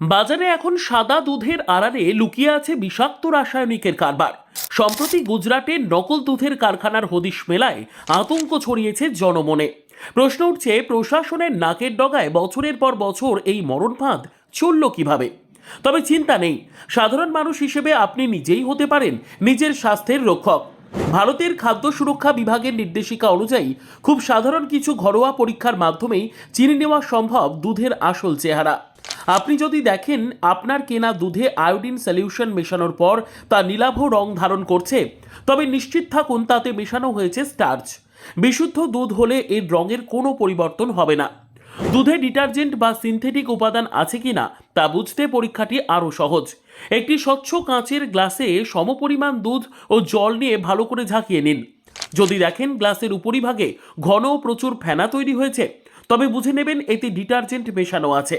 বাজারে এখন সাদা দুধের আড়ালে লুকিয়ে আছে বিষাক্ত রাসায়নিকের কারবার। সম্প্রতি গুজরাটে নকল দুধের কারখানার হদিশ মেলায় আতঙ্ক ছড়িয়েছে জনমনে। প্রশ্ন উঠছে, প্রশাসনের নাকের ডগায় বছরের পর বছর এই মরণ ফাঁদ চলল কীভাবে? তবে চিন্তা নেই। সাধারণ মানুষ হিসেবে আপনি নিজেই হতে পারেন নিজের স্বাস্থ্যের রক্ষক। ভারতের খাদ্য সুরক্ষা বিভাগের নির্দেশিকা অনুযায়ী খুব সাধারণ কিছু ঘরোয়া পরীক্ষার মাধ্যমেই চিনে নেওয়া সম্ভব দুধের আসল চেহারা। আপনি যদি দেখেন আপনার কেনা দুধে আয়োডিন সলিউশন মেশানোর পর তা নীলাভ রং ধারণ করছে, তবে নিশ্চিত থাকুন তাতে মেশানো হয়েছে স্টার্চ বিশুদ্ধ দুধ হলে এর রঙের কোনো পরিবর্তন হবে না। দুধে ডিটারজেন্ট বা সিনথেটিক উপাদান আছে কিনা তা বুঝতে পরীক্ষাটি আরও সহজ। একটি স্বচ্ছ কাঁচের গ্লাসে সমপরিমাণ দুধ ও জল নিয়ে ভালো করে ঝাঁকিয়ে নিন। যদি দেখেন গ্লাসের উপরিভাগে ঘন প্রচুর ফেনা তৈরি হয়েছে, তবে বুঝে নেবেন এতে ডিটারজেন্ট মেশানো আছে।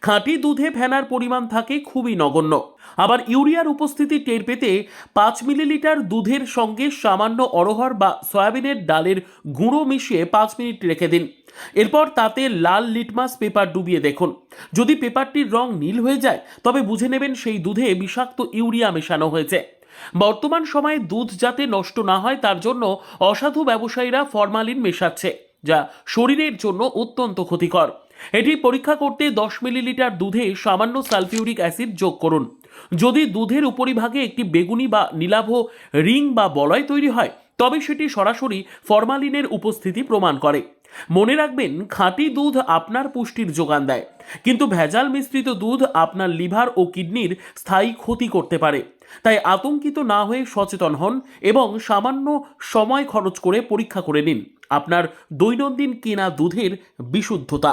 খাঁটি দুধে ফেনার পরিমাণ থাকে খুবই নগণ্য। আবার ইউরিয়ার উপস্থিতি টের পেতে পাঁচ মিলিলিটার দুধের সঙ্গে সামান্য অরহর বা সয়াবিনের ডালের গুঁড়ো মিশিয়ে পাঁচ মিনিট রেখে দিন। এরপর তাতে লাল লিটমাস পেপার ডুবিয়ে দেখুন। যদি পেপারটির রং নীল হয়ে যায়, তবে বুঝে নেবেন সেই দুধে বিষাক্ত ইউরিয়া মেশানো হয়েছে। বর্তমান সময়ে দুধ যাতে নষ্ট না হয়, তার জন্য অসাধু ব্যবসায়ীরা ফরমালিন মেশাচ্ছে, যা শরীরের জন্য অত্যন্ত ক্ষতিকর। এটি পরীক্ষা করতে দশ মিলিলিটার দুধে সামান্য সালফিউরিক অ্যাসিড যোগ করুন। যদি দুধের উপরিভাগে একটি বেগুনি বা নীলাভ রিং বা বলয় তৈরি হয়, তবে সেটি সরাসরি ফরমালিনের উপস্থিতি প্রমাণ করে। মনে রাখবেন, খাঁটি দুধ আপনার পুষ্টির যোগান দেয়, কিন্তু ভেজাল মিশ্রিত দুধ আপনার লিভার ও কিডনির স্থায়ী ক্ষতি করতে পারে। তাই আতঙ্কিত না হয়ে সচেতন হন এবং সামান্য সময় খরচ করে পরীক্ষা করে নিন। আপনার দৈনন্দিন কেনা দুধের বিশুদ্ধতা।